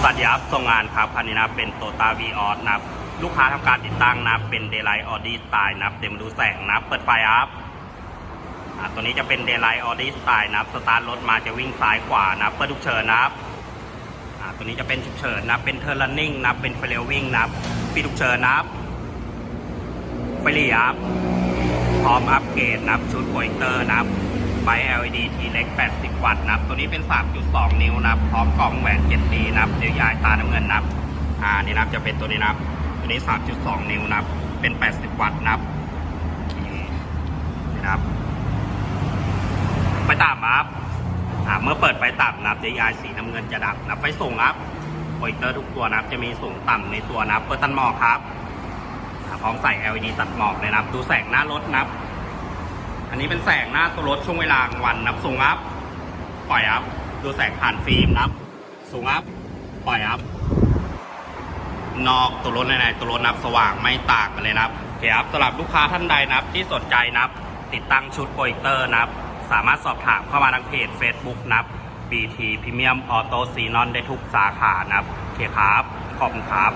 สวัสดีครับส่งงานครับคันนี้นะเป็นโตต้าวีออสนับลูกค้าทำการติดตั้งนะเป็นเด y ไลท์ออดี้สไตล์นะครับเดี๋ยวมาดูแสงนะเปิดไฟครับตัวนี้จะเป็นเด y ไลท์ออดี้สไตล์นับสตาร์ทรถมาจะวิ่งซ้ายขวานะเปิดฉุกเฉินนับตัวนี้จะเป็นฉุกเฉินนะเป็นเทอร์ n น n ิ n งนะเป็นไฟลวิ่งนับปีฉุกเฉินนับไฟเลี้ยวพร้อมอัปเกรดนับชุดโปรเจคเตอร์นะ ไฟ LED ทีเล็ก80 วัตต์นะครับ ตัวนี้เป็น 3.2 นิ้วนะครับ พร้อมกล่องแหวน 7D นะครับเดี๋ยวยายตาน้ำเงินนะครับ อ่า นี่นะครับจะเป็นตัวนี้นะครับ ตัวนี้ 3.2 นิ้วนะครับ เป็น 80 วัตต์นะครับ นี่นะครับไฟต่ำครับ อ่า เมื่อเปิดไฟต่ำนะครับ DI สีน้ำเงินจะดับนับไฟสูงครับโปรเจคเตอร์ทุกตัวนะครับ จะมีสูงต่ำในตัวนะครับเปิดตันหมอกครับอ่าพร้อมใส่ LED ตัดหมอกเลยนะครับ ดูแสงหน้ารถนะครับ อันนี้เป็นแสงหน้าตัวรถช่วงเวลากลางวันนับสูงครับปล่อยครับดูแสงผ่านฟิล์มนับ สูงครับปล่อยครับนอกตัวรถในๆตัวรถนับสว่างไม่ต่างกันเลยนะครับโอเคครับสำหรับลูกค้าท่านใดนะครับที่สนใจนะครับติดตั้งชุดโปรเจคเตอร์นะครับสามารถสอบถามเข้ามาทางเพจ Facebook นะครับ BT Premium Auto Xenon ได้ทุกสาขานะครับโอเคครับ ขอบคุณครับ